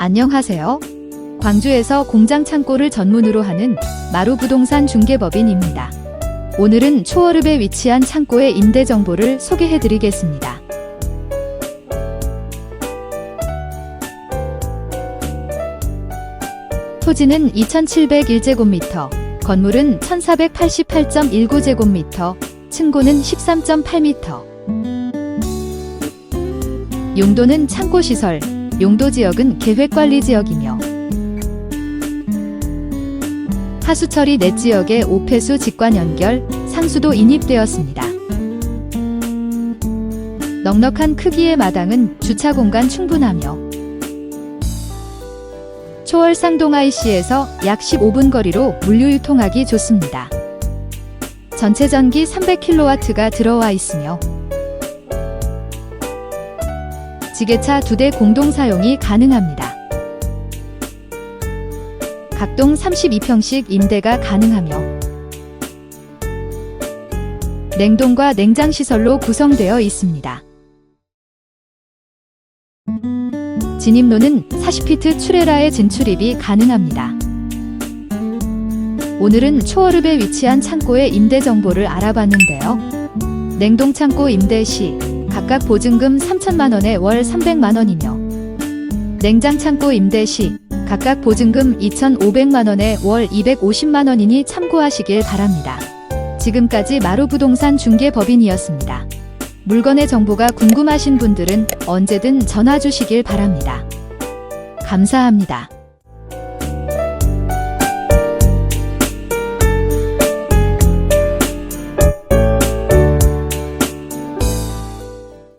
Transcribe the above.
안녕하세요. 광주에서 공장 창고를 전문으로 하는 마루부동산 중개법인입니다. 오늘은 초월읍에 위치한 창고의 임대 정보를 소개해 드리겠습니다. 토지는 2,701제곱미터, 건물은 1,488.19제곱미터, 층고는 13.8미터. 용도는 창고시설, 용도 지역은 계획관리 지역이며 하수처리 내 지역에 오폐수 직관 연결, 상수도 인입되었습니다. 넉넉한 크기의 마당은 주차 공간 충분하며 초월 쌍동 IC에서 약 15분 거리로 물류 유통하기 좋습니다. 전체 전기 300kW가 들어와 있으며 지게차 두 대 공동 사용이 가능합니다. 각동 32평씩 임대가 가능하며 냉동과 냉장 시설로 구성되어 있습니다. 진입로는 40피트 출애라의 진출입이 가능합니다. 오늘은 초월읍에 위치한 창고의 임대 정보를 알아봤는데요. 냉동 창고 임대 시 각각 보증금 3천만 원에 월 300만 원이며 냉장 창고 임대 시 각각 보증금 2,500만 원에 월 250만 원이니 참고하시길 바랍니다. 지금까지 마루부동산 중개법인이었습니다. 물건의 정보가 궁금하신 분들은 언제든 전화 주시길 바랍니다. 감사합니다.